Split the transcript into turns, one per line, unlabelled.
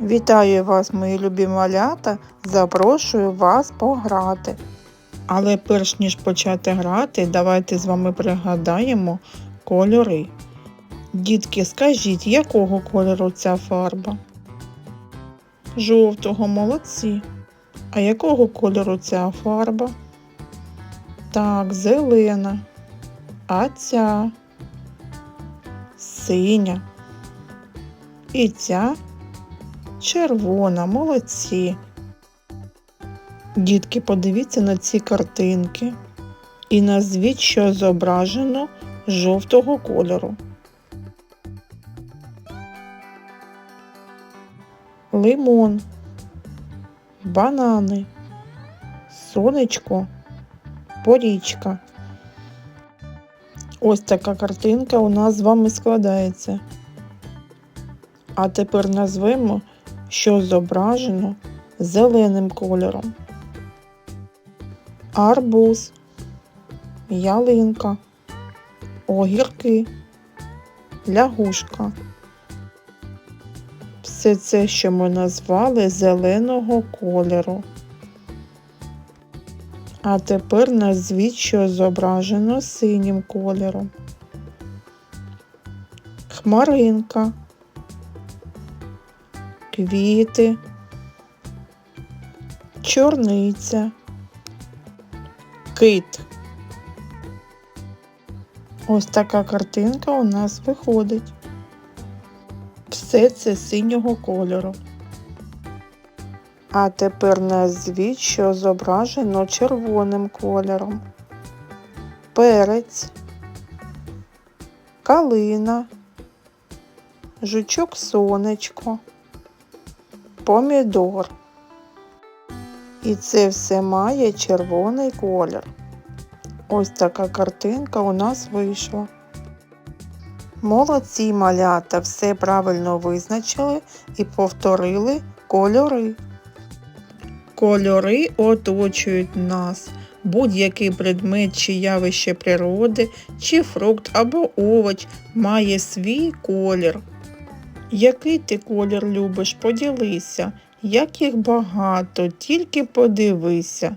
Вітаю вас, мої любі малята! Запрошую вас пограти. Але перш ніж почати грати, давайте з вами пригадаємо кольори. Дітки, скажіть, якого кольору ця фарба? Жовтого молодці. А якого кольору ця фарба? Так, зелена. А ця синя. І ця червона, молодці. Дітки, подивіться на ці картинки і назвіть, що зображено жовтого кольору. Лимон, банани, сонечко, порічка. Ось така картинка у нас з вами складається. А тепер назвемо, що зображено зеленим кольором. Арбуз, ялинка, огірки, лягушка. Все це, що ми назвали зеленого кольору. А тепер назвіть, що зображено синім кольором. Хмаринка, квіти, чорниця, кит. Ось така картинка у нас виходить. Все це синього кольору. А тепер назвіть, що зображено червоним кольором. Перець, калина, жучок сонечко, помідор. І це все має червоний колір. Ось така картинка у нас вийшла. Молодці малята все правильно визначили і повторили кольори. Кольори оточують нас. Будь-який предмет чи явище природи, чи фрукт або овоч має свій колір. Який ти колір любиш, поділися, як їх багато, тільки подивися.